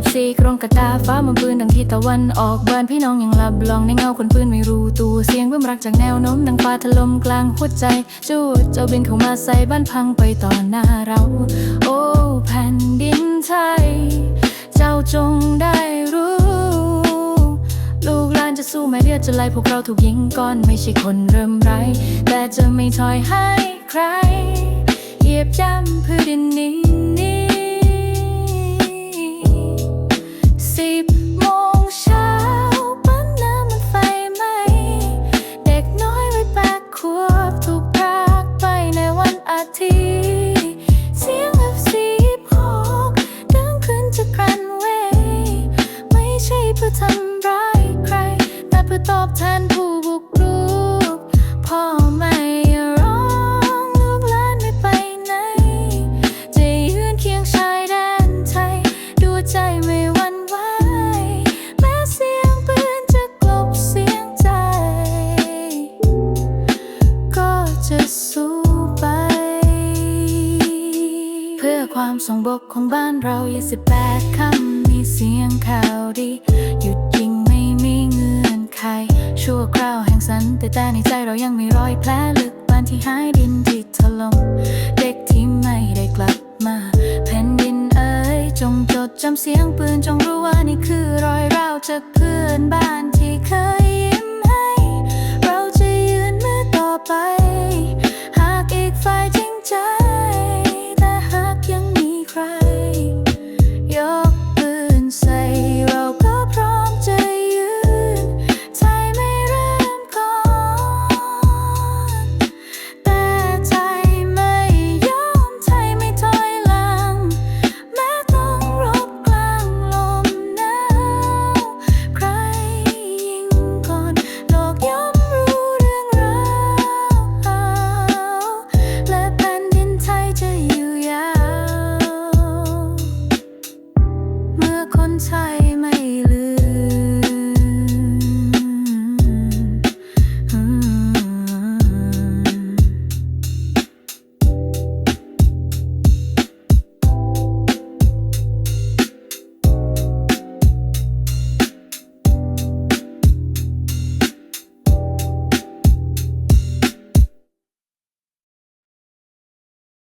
24กรงกระตาฟ้ามันปืนดังทิศตะวันออกบ้านพี่น้องยังหลับลองในเงาคนปืนไม่รู้ตัวเสียงเบื้มรักจากแนวโน้มดังฟ้าถล่มกลางหัวใจจูดเจ้าบินเข้ามาใส่บ้านพังไปต่อหน้าเรา โอ้แผ่นดินไทย เจ้าจงได้รู้ ลูกหลานจะสู้แม้เลือดจะไหลพวกเราถูกยิงก่อนไม่ใช่คนเริ่มไร แต่จะไม่ถอยให้ใคร เหยียบย่ำพื้นดินนี้ ทำร้ายใคร แต่เพื่อตอบแทนผู้บุกรุกพ่อไม่ร้องลูกหลานไม่ไปไหน จะยืนเคียงชายแดนไทย ดูใจไม่หวั่นไหวแม้เสียงปืนจะกลบเสียงใจ ก็จะสู้ไป เพื่อความสงบของบ้านเรา 28คำ เสียงข่าวดี หยุดยิงไม่มีเงื่อนไข ชั่วคราวแห่งสันแต่แต่ในใจเรายังมีรอยแผลลึกบ้านที่หายดินที่ถล่มเด็กที่ไม่ได้กลับมาแผ่นดินเอ๋ยจงจดจำเสียงปืนจงรู้ว่านี่คือรอยร้าวจากเพื่อนบ้านที่เคย